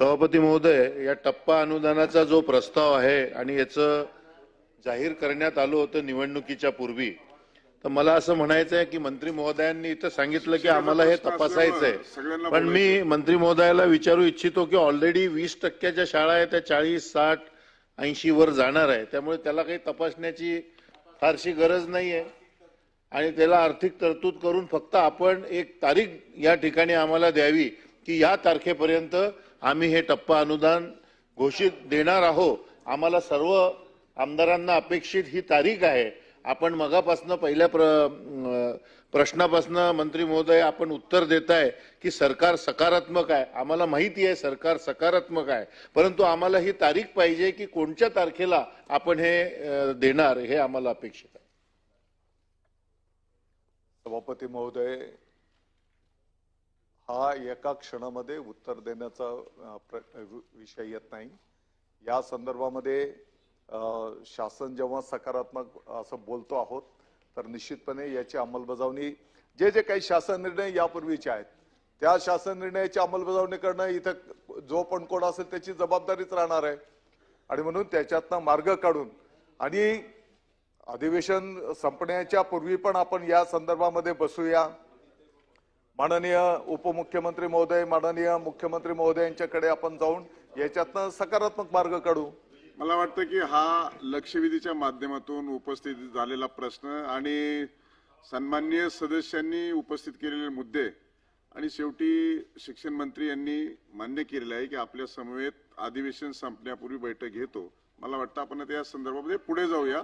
सभापती महोदय या टप्पा अनुदानाचा जो प्रस्ताव आहे आणि याचं जाहीर करण्यात आलं होतं निवडणुकीच्या पूर्वी तर मला असं म्हणायचं आहे की मंत्री महोदयांनी इथं सांगितलं की आम्हाला हे तपासायचं आहे पण मी मंत्री महोदयाला विचारू इच्छितो की ऑलरेडी वीस टक्क्याच्या शाळा आहेत त्या चाळीस साठ ऐंशी वर जाणार आहे. त्यामुळे त्याला काही तपासण्याची फारशी गरज नाही आहे आणि त्याला आर्थिक तरतूद करून फक्त आपण एक तारीख या ठिकाणी आम्हाला द्यावी की या तारखेपर्यंत आम्ही हे टप्पा अनुदान घोषित देणार आहोत. आम्हाला सर्व आमदारांना अपेक्षित ही तारीख आहे. आपण मगापासनं पहिल्या प्र प्रश्नापासनं मंत्री महोदय आपण उत्तर देताय की सरकार सकारात्मक आहे. आम्हाला माहिती आहे सरकार सकारात्मक आहे. परंतु आम्हाला ही तारीख पाहिजे की कोणत्या तारखेला आपण हे देणार हे आम्हाला अपेक्षित आहे. सभापती महोदय हा एका क्षणामध्ये उत्तर देण्याचा प्र- वि- विषय येत नाही. या संदर्भामध्ये शासन जेव्हा सकारात्मक असं बोलतो आहोत तर निश्चितपणे याची अंमलबजावणी जे जे काही शासन निर्णय यापूर्वीचे आहेत त्या शासन निर्णयाची अंमलबजावणी करणं इथं जो पण कोण असेल त्याची जबाबदारीच राहणार आहे. आणि म्हणून त्याच्यातनं मार्ग काढून आणि अधिवेशन संपण्याच्या पूर्वी पण आपण या संदर्भामध्ये बसूया. माननीय उपमुख्यमंत्री महोदय माननीय मुख्यमंत्री महोदयांच्याकडे आपण जाऊन याच्यातनं सकारात्मक मार्ग काढू. मला वाटतं की हा लक्षवेधीच्या माध्यमातून उपस्थित झालेला प्रश्न आणि सन्माननीय सदस्यांनी उपस्थित केलेले मुद्दे आणि शेवटी शिक्षण मंत्री यांनी मान्य केलेलं आहे की आपल्या समवेत अधिवेशन संपण्यापूर्वी बैठक घेतो. मला वाटतं आपण आता या संदर्भामध्ये पुढे जाऊया.